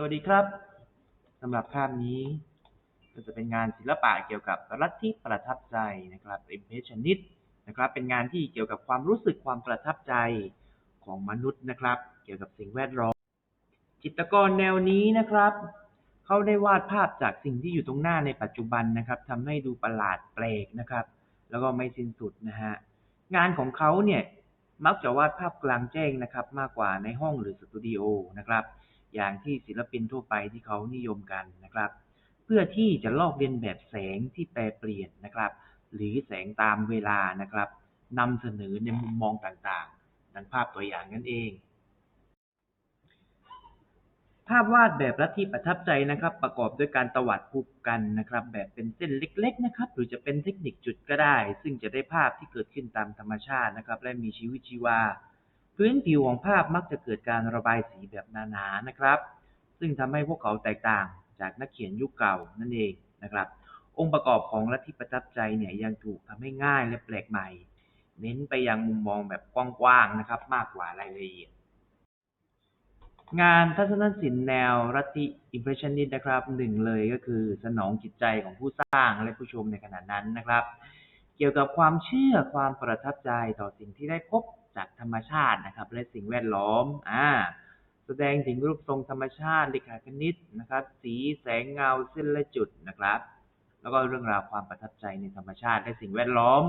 สวัสดีครับสำหรับภาพนี้ ก็จะเป็นงานศิลปะเกี่ยวกับลัฐทธิประทับใจนะครับ impressionist นะครับ เป็นงานที่เกี่ยวกับความรู้สึกความประทับใจของมนุษย์นะครับ เกี่ยวกับสิ่งแวดล้อม จิตรกรแนวนี้นะครับ เขาได้วาดภาพจากสิ่งที่อยู่ตรงหน้าในปัจจุบันนะครับทำให้ดูประหลาดแปลกนะครับ แล้วก็ไม่สิ้นสุดนะฮะงานของเขาเนี่ยมักจะวาดภาพกลางแจ้งนะครับ มากกว่าในห้องหรือสตูดิโอนะครับ อย่างที่ศิลปินทั่วไปที่เขานิยมกันนะครับ เพื่อที่จะลอกเลียนแบบแสงที่แปรเปลี่ยนนะครับ หรือแสงตามเวลานะครับนำเสนอในมุมมองต่างๆ ดังภาพตัวอย่างนั่นเอง ภาพวาดแบบลัทธิประทับใจนะครับ ประกอบด้วยการตวัดผูกกันนะครับ แบบเป็นเส้นเล็ก ๆ นะครับ หรือจะเป็นเทคนิคจุดก็ได้ ซึ่งจะได้ภาพที่เกิดขึ้นตามธรรมชาตินะครับ และมีชีวิตชีวา พื้นผิวของภาพมักจะเกิดการระบายสีแบบหนาๆนะครับ ซึ่งทำให้พวกเขาแตกต่างจากนักเขียนยุคเก่านั่นเองนะครับ องค์ประกอบของลัทธิประทับใจเนี่ยยังถูกทำให้ง่ายและแปลกใหม่ เน้นไปยังมุมมองแบบกว้างๆนะครับ มากกว่ารายละเอียดงานทัศนศิลป์แนวรัติ impressionist นะครับหนึ่งเลยก็คือสนองจิตใจของผู้สร้างและผู้ชมในขณะนั้นนะครับ เกี่ยวกับความเชื่อความประทับใจต่อสิ่งที่ได้พบ จากธรรมชาตินะครับ และสิ่งแวดล้อมอ่าแสดงถึงรูปทรงธรรมชาติเลขาคณิตนะครับ สีแสงเงาเส้นและจุดนะครับ แล้วก็เรื่องราวความประทับใจในธรรมชาติและสิ่งแวดล้อม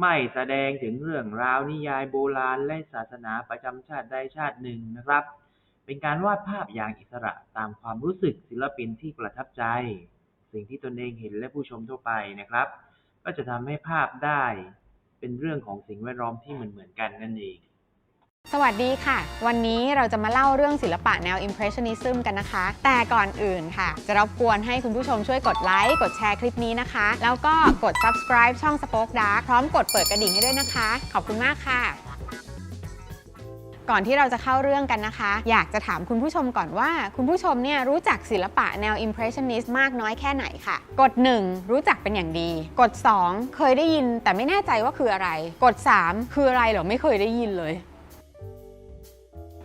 ไม่แสดงถึงเรื่องราวนิยายโบราณและศาสนาประจำชาติใดชาติหนึ่งนะครับ เป็นการวาดภาพอย่างอิสระตามความรู้สึกศิลปินที่ประทับใจ สิ่งที่ตนเองเห็นและผู้ชมทั่วไปนะครับ ก็จะทำให้ภาพได้ เป็นเรื่องของสิ่งแวดล้อมที่เหมือนเหมือนกันนั่นเอง สวัสดีค่ะ วันนี้เราจะมาเล่าเรื่องศิลปะแนว Impressionism กันนะคะ แต่ก่อนอื่นค่ะ จะรบกวนให้คุณผู้ชมช่วยกดไลค์กดแชร์คลิปนี้นะคะ แล้วก็กด subscribe ช่อง Spoke Dark พร้อมกดเปิดกระดิ่งให้ด้วยนะคะ ขอบคุณมากค่ะ ก่อนที่เราจะเข้าเรื่องกันนะคะ อยากจะถามคุณผู้ชมก่อนว่า คุณผู้ชมเนี่ยรู้จักศิลปะแนว Impressionist มากน้อยแค่ไหนค่ะ กด 1 รู้จักเป็นอย่างดี กด 2 เคยได้ยินแต่ไม่แน่ใจว่าคืออะไร กด 3 คืออะไรเหรอไม่เคยได้ยินเลย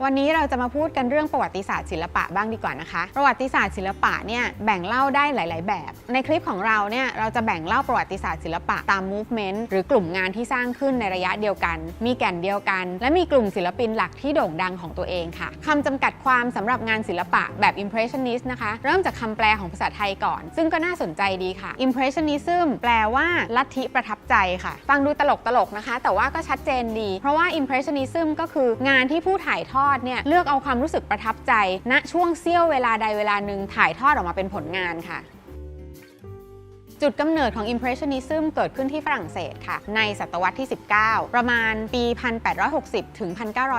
วันนี้เราจะมาพูดกันเรื่องประวัติศาสตร์ศิลปะบ้างดีกว่านะคะ ประวัติศาสตร์ศิลปะเนี่ยแบ่งเล่าได้หลาย ๆ แบบ ในคลิปของเราเนี่ยเราจะแบ่งเล่าประวัติศาสตร์ศิลปะตาม movement หรือกลุ่มงานที่สร้างขึ้นในระยะเดียวกัน มีแก่นเดียวกัน และมีกลุ่มศิลปินหลักที่โด่งดังของตัวเองค่ะคำจำกัดความสำหรับงานศิลปะแบบ impressionist นะคะ เริ่มจากคำแปลของภาษาไทยก่อน ซึ่งก็น่าสนใจดีค่ะ impressionism แปลว่าลัทธิประทับใจค่ะ ฟังดูตลกๆนะคะ แต่ว่าก็ชัดเจนดี เพราะว่า impressionism ก็คืองานที่ผู้ถ่ายทอดเนี่ยเลือกเอาความรู้สึกประทับใจณช่วงเสี้ยวเวลาใดเวลาหนึ่งถ่ายทอดออกมาเป็นผลงานค่ะ จุดกำเนิดของ Impressionism เกิดขึ้นที่ฝรั่งเศสค่ะ ในศตวรรษที่ 19 ประมาณปี 1860 ถึง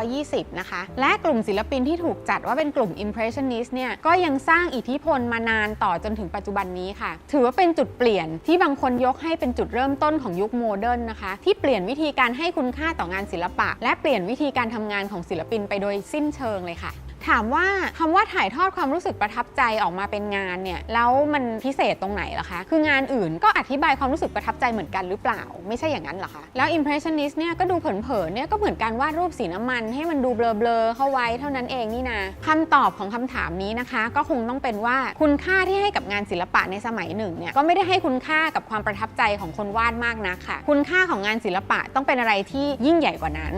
1920 นะคะ และกลุ่มศิลปินที่ถูกจัดว่าเป็นกลุ่ม Impressionist เนี่ยก็ยังสร้างอิทธิพลมานานต่อจนถึงปัจจุบันนี้ค่ะ ถือว่าเป็นจุดเปลี่ยนที่บางคนยกให้เป็นจุดเริ่มต้นของยุคโมเดิร์นนะคะ ที่เปลี่ยนวิธีการให้คุณค่าต่องานศิลปะ และเปลี่ยนวิธีการทำงานของศิลปินไปโดยสิ้นเชิงเลยค่ะ ถามว่าคำว่าถ่ายทอดความรู้สึกประทับใจออกมาเป็นงานเนี่ยแล้วมันพิเศษตรงไหนล่ะคะ คืองานอื่นก็อธิบายความรู้สึกประทับใจเหมือนกันหรือเปล่า ไม่ใช่อย่างนั้นเหรอคะแล้ว impressionist เนี่ยก็ดูเผินๆเนี่ยก็เหมือนการวาดรูปสีน้ำมัน ให้มันดูเบลอๆเข้าไว้เท่านั้นเองนี่นะคำตอบของคำถามนี้นะคะ ก็คงต้องเป็นว่าคุณค่าที่ให้กับงานศิลปะในสมัยหนึ่งเนี่ยก็ไม่ได้ให้คุณค่ากับความประทับใจของคนวาดมากนักค่ะ คุณค่าของงานศิลปะต้องเป็นอะไรที่ยิ่งใหญ่กว่านั้น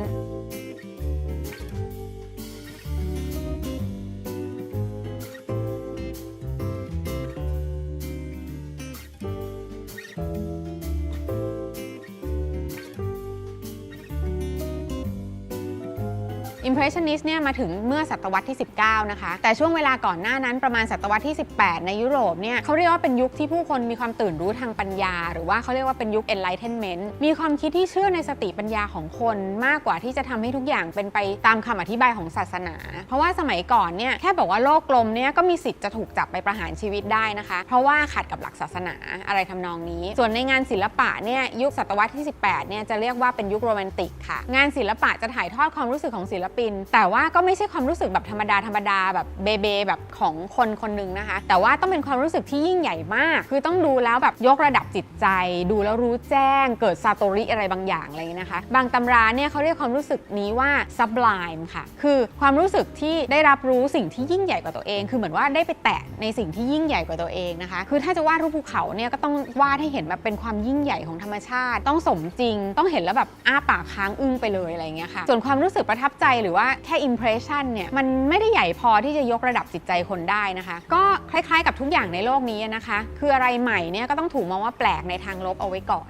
Impressionist เนี่ยมาถึงเมื่อศตวรรษที่ 19 นะคะ แต่ช่วงเวลาก่อนหน้านั้นประมาณศตวรรษที่ 18 ในยุโรปเนี่ยเขาเรียกว่าเป็นยุคที่ผู้คนมีความตื่นรู้ทางปัญญา หรือว่าเขาเรียกว่าเป็นยุค enlightenment มีความคิดที่เชื่อในสติปัญญาของคนมากกว่าที่จะทำให้ทุกอย่างเป็นไปตามคำอธิบายของศาสนา เพราะว่าสมัยก่อนเนี่ยแค่บอกว่าโลกกลมเนี่ยก็มีสิทธิ์จะถูกจับไปประหารชีวิตได้นะคะ เพราะว่าขัดกับหลักศาสนาอะไรทำนองนี้ ส่วนในงานศิลปะเนี่ยยุคศตวรรษที่ 18 เนี่ยจะเรียกว่าเป็นยุคโรแมนติกค่ะ งานศิลปะจะถ่ายทอดความรู้สึกของศิลปินแต่ว่าก็ไม่ใช่ความรู้สึกแบบธรรมดาธรรมดาแบบเบเบแบบของคนคนหนึ่งนะคะ แต่ว่าต้องเป็นความรู้สึกที่ยิ่งใหญ่มาก คือต้องดูแล้วแบบยกระดับจิตใจ ดูแล้วรู้แจ้ง เกิดซาโตริอะไรบางอย่างอะไรอย่างนี้นะคะ บางตำราเนี่ยเขาเรียกความรู้สึกนี้ว่า sublime ค่ะ คือความรู้สึกที่ได้รับรู้สิ่งที่ยิ่งใหญ่กว่าตัวเอง คือเหมือนว่าได้ไปแตะในสิ่งที่ยิ่งใหญ่กว่าตัวเองนะคะ คือถ้าจะวาดรูปภูเขาเนี่ยก็ต้องวาดให้เห็นแบบเป็นความยิ่งใหญ่ของธรรมชาติ ต้องสมจริง ต้องเห็นแล้วแบบอ้าปากค้างอึ้งไปเลยอะไรอย่างเงี้ยค่ะ ส่วนความรู้สึกประทับใจหรือว่าแค่ impression เนี่ยมันไม่ได้ใหญ่พอที่จะยกระดับจิตใจคนได้นะคะ ก็คล้ายๆ กับทุกอย่างในโลกนี้นะคะ คืออะไรใหม่เนี่ยก็ต้องถูกมองว่าแปลกในทางลบเอาไว้ก่อน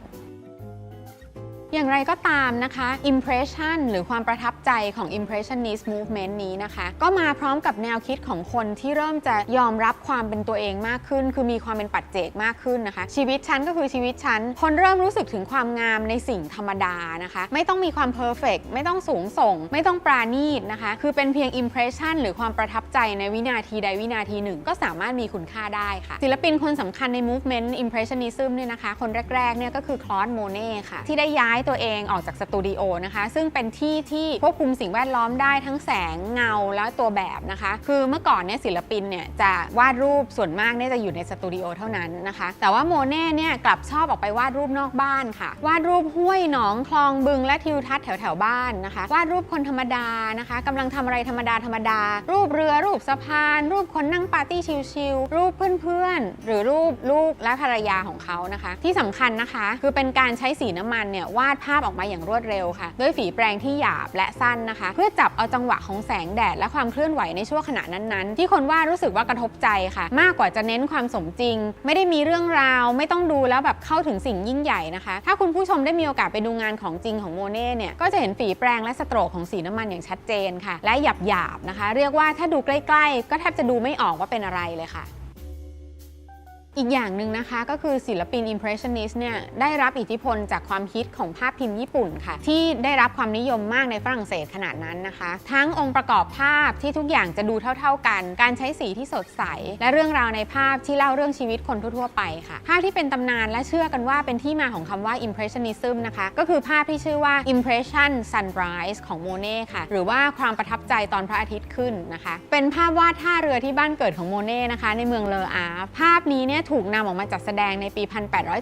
อย่างไรก็ตามนะคะ impression หรือความประทับใจของ impressionist movement นี้นะคะ ก็มาพร้อมกับแนวคิดของคนที่เริ่มจะยอมรับความเป็นตัวเองมากขึ้น คือมีความเป็นปัจเจกมากขึ้นนะคะ ชีวิตฉันก็คือชีวิตฉัน คนเริ่มรู้สึกถึงความงามในสิ่งธรรมดานะคะ ไม่ต้องมีความ perfect ไม่ต้องสูงส่ง ไม่ต้องปราณีตนะคะ คือเป็นเพียง impression หรือความประทับใจในวินาทีใดวินาทีหนึ่ง ก็สามารถมีคุณค่าได้ค่ะ ศิลปินคนสำคัญใน movement impressionism เนี่ยนะคะ คนแรกๆเนี่ยก็คือคลอสโมเน่ค่ะที่ได้ย้ายตัวเองออกจากสตูดิโอนะคะ ซึ่งเป็นที่ที่ควบคุมสิ่งแวดล้อมได้ทั้งแสงเงาและตัวแบบนะคะ คือเมื่อก่อนเนี่ยศิลปินเนี่ยจะวาดรูปส่วนมากเนี่ยจะอยู่ในสตูดิโอเท่านั้นนะคะ แต่ว่าโมเน่เนี่ยกลับชอบออกไปวาดรูปนอกบ้านค่ะ วาดรูปห้วยหนองคลองบึงและทิวทัศน์แถวแถวบ้านนะคะ วาดรูปคนธรรมดานะคะกำลังทำอะไรธรรมดาธรรมดา รูปเรือรูปสะพาน รูปคนนั่งปาร์ตี้ชิลๆรูปเพื่อนๆหรือรูปลูกและภรรยาของเขานะคะ ที่สำคัญนะคะ คือเป็นการใช้สีน้ำมันเนี่ยวาดภาพออกมาอย่างรวดเร็วค่ะ ด้วยฝีแปรงที่หยาบและสั้นนะคะ เพื่อจับเอาจังหวะของแสงแดดและความเคลื่อนไหวในช่วงขณะนั้นๆ ที่คนวาดรู้สึกว่ากระทบใจค่ะ มากกว่าจะเน้นความสมจริง ไม่ได้มีเรื่องราว ไม่ต้องดูแล้วแบบเข้าถึงสิ่งยิ่งใหญ่นะคะ ถ้าคุณผู้ชมได้มีโอกาสไปดูงานของจริงของโมเน่เนี่ยก็จะเห็นฝีแปรงและสโตรกของสีน้ำมันอย่างชัดเจนค่ะ และหยาบๆนะคะ เรียกว่าถ้าดูใกล้ ๆ ก็แทบจะดูไม่ออกว่าเป็นอะไรเลยค่ะ อีกอย่างหนึ่งนะคะก็คือศิลปิน Impressionist เนี่ยได้รับอิทธิพลจากความฮิตของภาพพิมพ์ญี่ปุ่นค่ะ ที่ได้รับความนิยมมากในฝรั่งเศสขนาดนั้นนะคะ ทั้งองค์ประกอบภาพที่ทุกอย่างจะดูเท่า ๆกัน การใช้สีที่สดใส และเรื่องราวในภาพที่เล่าเรื่องชีวิตคนทั่วๆไปค่ะ ภาพที่เป็นตำนานและเชื่อกันว่าเป็นที่มาของคำว่า Impressionism นะคะก็คือภาพที่ชื่อว่า Impression Sunrise ของโมเน่ค่ะ หรือว่าความประทับใจตอนพระอาทิตย์ขึ้นนะคะ เป็นภาพวาดท่าเรือที่บ้านเกิดของโมเน่นะคะ ในเมืองเลออาภาพนี้เนี่ยถูกนำออกมาจัดแสดงในปี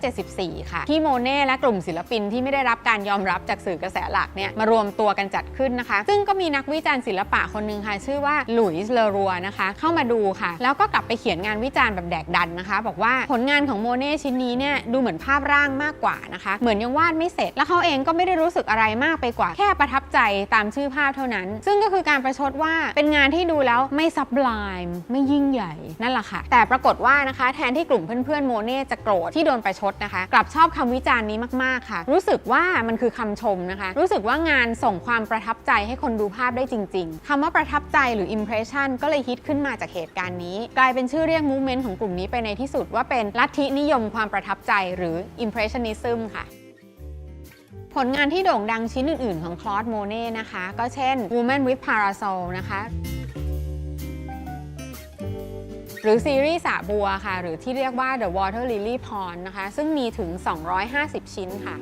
1874 ค่ะ ที่โมเน่และกลุ่มศิลปินที่ไม่ได้รับการยอมรับจากสื่อกระแสหลักเนี่ยมารวมตัวกันจัดขึ้นนะคะ ซึ่งก็มีนักวิจารณ์ศิลปะคนหนึ่งค่ะ ชื่อว่าหลุยส์เลอรัวนะคะ เข้ามาดูค่ะ แล้วก็กลับไปเขียนงานวิจารณ์แบบแดกดันนะคะ บอกว่าผลงานของโมเน่ชิ้นนี้เนี่ยดูเหมือนภาพร่างมากกว่านะคะ เหมือนยังวาดไม่เสร็จ แล้วเขาเองก็ไม่ได้รู้สึกอะไรมากไปกว่า แค่ประทับใจตามชื่อภาพเท่านั้น ซึ่งก็คือการประชดว่าเป็นงานที่ดูแล้วไม่ซับไลม์ไม่ยิ่งใหญ่นั่นแหละค่ะ แต่ปรากฏว่านะคะแทนที่กลุ่มเพื่อนๆโมเน่จะโกรธที่โดนประชดนะคะ กลับชอบคำวิจารณ์นี้มากๆค่ะ รู้สึกว่ามันคือคำชมนะคะ รู้สึกว่างานส่งความประทับใจให้คนดูภาพได้จริง ๆคำว่าประทับใจหรือ impression ก็เลยฮิตขึ้นมาจากเหตุการณ์นี้ กลายเป็นชื่อเรียก movement ของกลุ่มนี้ไปในที่สุดว่าเป็นลัทธินิยมความประทับใจหรือ impressionism ค่ะผลงานที่โด่งดังชิ้นอื่น ๆ ของคลอสโมเน่นะคะ ก็เช่น Woman with Parasol นะคะ หรือซีรีส์สระบัวค่ะ หรือที่เรียกว่า The Water Lily Pond นะคะ ซึ่งมีถึง 250 ชิ้นค่ะ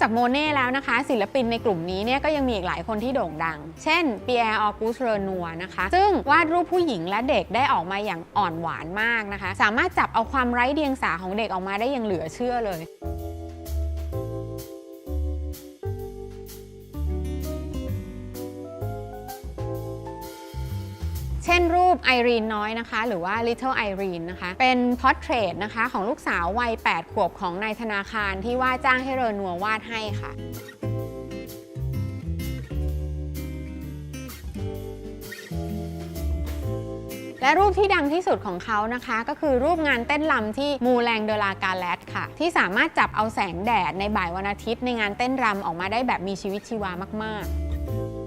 จากโมเน่แล้วนะคะ ศิลปินในกลุ่มนี้เนี่ยก็ยังมีอีกหลายคนที่โด่งดัง เช่นปีแอร์ออกูสเรนัวนะคะ ซึ่งวาดรูปผู้หญิงและเด็กได้ออกมาอย่างอ่อนหวานมากนะคะ สามารถจับเอาความไร้เดียงสาของเด็กออกมาได้อย่างเหลือเชื่อเลย ช่นรูปไอรีนน้อยนะคะ หรือว่า Little Irene นะคะ เป็นพอร์เทรตนะคะของลูกสาววัย 8 ขวบของนายธนาคารที่ว่าจ้างให้เรนัววาดให้ค่ะและรูปที่ดังที่สุดของเขานะคะ ก็คือรูปงานเต้นรำที่มูแรงเดลากาแลตค่ะ ที่สามารถจับเอาแสงแดดในบ่ายวันอาทิตย์ในงานเต้นรำออกมาได้แบบมีชีวิตชีวามาก ๆ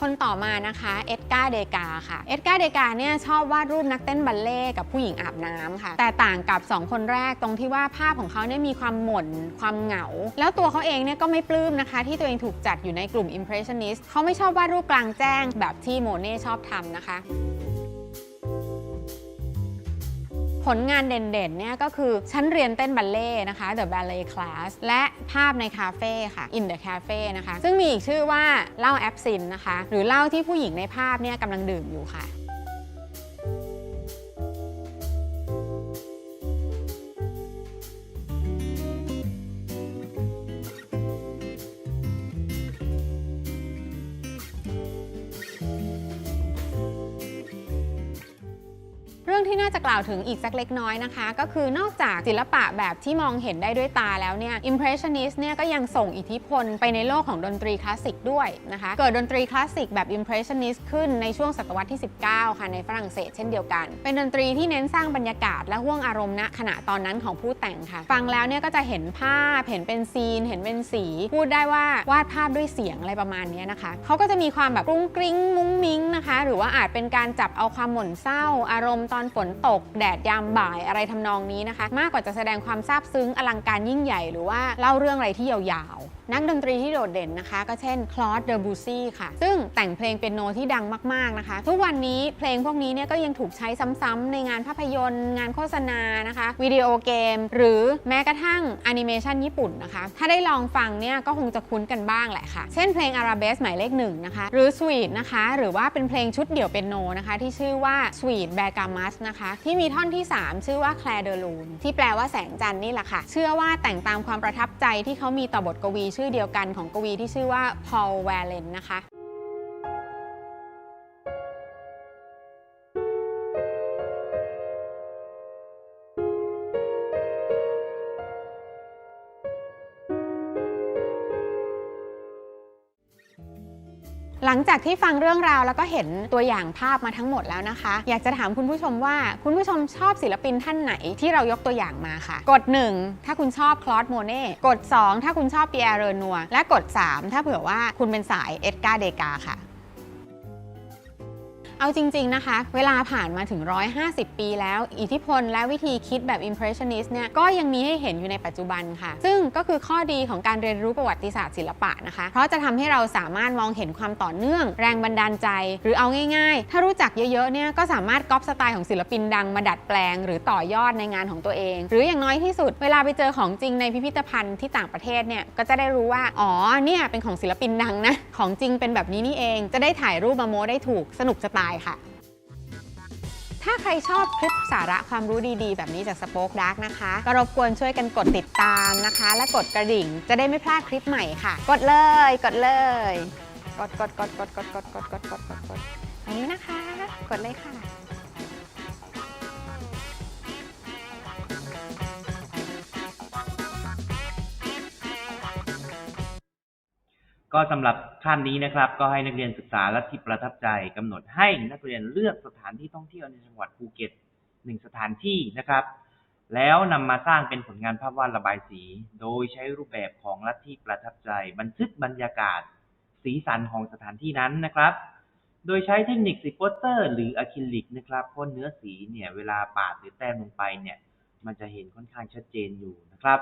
คนต่อมานะคะเอ็ดการ์เดกาค่ะเอ็ดการ์เดกาเนี่ยชอบวาดรูปนักเต้นบัลเล่ต์กับผู้หญิงอาบน้ำค่ะ แต่ต่างกับ 2 คนแรกตรงที่ว่าภาพของเขาเนี่ยมีความหม่นความเหงา แล้วตัวเขาเองเนี่ยก็ไม่ปลื้มนะคะ ที่ตัวเองถูกจัดอยู่ในกลุ่ม Impressionist เขาไม่ชอบวาดรูปกลางแจ้งแบบที่โมเน่ชอบทำนะคะ ผลงานเด่นๆเนี่ยก็คือฉันเรียนเต้นบัลเล่ต์นะคะ The Ballet Class และภาพในคาเฟ่ค่ะ In the Cafe นะคะ ซึ่งมีอีกชื่อว่าเหล้าแอปซินนะคะ หรือเหล้าที่ผู้หญิงในภาพเนี่ยกำลังดื่มอยู่ค่ะ ที่น่าจะกล่าวถึงอีกสักเล็กน้อยนะคะ ก็คือนอกจากศิลปะแบบที่มองเห็นได้ด้วยตาแล้วเนี่ย Impressionist เนี่ยก็ยังส่งอิทธิพลไปในโลกของดนตรีคลาสสิกด้วยนะคะ เกิดดนตรีคลาสสิกแบบ Impressionist ขึ้นในช่วงศตวรรษที่ 19 ค่ะในฝรั่งเศสเช่นเดียวกัน เป็นดนตรีที่เน้นสร้างบรรยากาศและห่วงอารมณ์ณขณะตอนนั้นของผู้แต่งค่ะ ฟังแล้วเนี่ยก็จะเห็นภาพ เห็นเป็นซีน เห็นเป็นสี พูดได้ว่าวาดภาพด้วยเสียงอะไรประมาณนี้นะคะ เขาก็จะมีความแบบกรุ้งกริ้งมุ้งมิ้งนะคะ หรือว่าอาจเป็นการจับเอาความหม่นเศร้า อารมณ์ตอนฝนตก แดดยามบ่ายอะไรทำนองนี้นะคะ มากกว่าจะแสดงความซาบซึ้งอลังการยิ่งใหญ่หรือว่าเล่าเรื่องอะไรที่ยาวๆ นักดนตรีที่โดดเด่นนะคะ ก็เช่นคลอสเดอบูซี่ค่ะ ซึ่งแต่งเพลงเปียโนที่ดังมาก ๆ นะคะ ทุกวันนี้เพลงพวกนี้เนี่ยก็ยังถูกใช้ซ้ำๆในงานภาพยนตร์ งานโฆษณานะคะวิดีโอเกม หรือแม้กระทั่งแอนิเมชันญี่ปุ่นนะคะ ถ้าได้ลองฟังเนี่ยก็คงจะคุ้นกันบ้างแหละค่ะ เช่นเพลงอาราเบสหมายเลขหนึ่งนะคะ หรือสวีทนะคะ หรือว่าเป็นเพลงชุดเดี่ยวเปียโนนะคะ ที่ชื่อว่า Sweet b a g a m u s นะคะ ที่มีท่อนที่ 3 ชื่อว่า Claire de Lune ที่แปลว่าแสงจันทร์นี่แหละค่ะ เชื่อว่าแต่งตามความประทับใจที่เขามีต่อบทกวีชื่อเดียวกันของกวีที่ชื่อว่า Paul Verlaine นะคะ หลังจากที่ฟังเรื่องราวแล้วก็เห็นตัวอย่างภาพมาทั้งหมดแล้วนะคะ อยากจะถามคุณผู้ชมว่าคุณผู้ชมชอบศิลปินท่านไหนที่เรายกตัวอย่างมาค่ะ กด 1 ถ้าคุณชอบคลอสโมเน่กด 2 ถ้าคุณชอบเปียร์เรนัวและกด 3 ถ้าเผื่อว่าคุณเป็นสายเอ็ดการ์เดกาค่ะ เอาจริง ๆ นะคะ เวลาผ่านมาถึง 150 ปีแล้ว อิทธิพลและวิธีคิดแบบ Impressionist เนี่ยก็ยังมีให้เห็นอยู่ในปัจจุบันค่ะ ซึ่งก็คือข้อดีของการเรียนรู้ประวัติศาสตร์ศิลปะนะคะ เพราะจะทำให้เราสามารถมองเห็นความต่อเนื่อง แรงบันดาลใจ หรือเอาง่าย ๆ ถ้ารู้จักเยอะๆ เนี่ยก็สามารถก๊อปสไตล์ของศิลปินดังมาดัดแปลง หรือต่อยอดในงานของตัวเอง หรืออย่างน้อยที่สุด เวลาไปเจอของจริงในพิพิธภัณฑ์ที่ต่างประเทศเนี่ยก็จะได้รู้ว่าอ๋อเนี่ยเป็นของศิลปินดังนะของจริงเป็นแบบนี้นี่เอง จะได้ถ่ายรูปมาโม้ได้ถูกสนุกจะตายค่ะ ถ้าใครชอบคลิปสาระความรู้ดีๆ แบบนี้จากสป็อคดักนะคะก็รบกวนช่วยกันกดติดตามนะคะ และกดกระดิ่งจะได้ไม่พลาดคลิปใหม่ค่ะ กดเลย กดเลย กดกดกดกดกดกดกดกดกดกดกดอันนี้นะคะ กดเลยค่ะ ก็สำหรับขั้นนี้นะครับ ก็ให้นักเรียนศึกษาและที่ประทับใจกำหนดให้นักเรียนเลือกสถานที่ท่องเที่ยวในจังหวัดภูเก็ตหนึ่งสถานที่นะครับ แล้วนำมาสร้างเป็นผลงานภาพวาดระบายสี โดยใช้รูปแบบของลัทธิประทับใจ บันทึกบรรยากาศ สีสันของสถานที่นั้นนะครับ โดยใช้เทคนิคสีโปสเตอร์ หรืออะคริลิกนะครับพราะเนื้อสีเนี่ยเวลาปาดหรือแต้มลงไปเนี่ย มันจะเห็นค่อนข้างชัดเจนอยู่นะครับ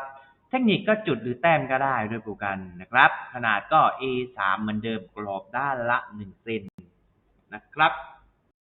เทคนิคก็จุดหรือแต้มก็ได้ด้วยปรแกรมนะครับ ขนาดก็ A3 เหมือนเดิมกรอบด้านละ 1 เซนนะครับ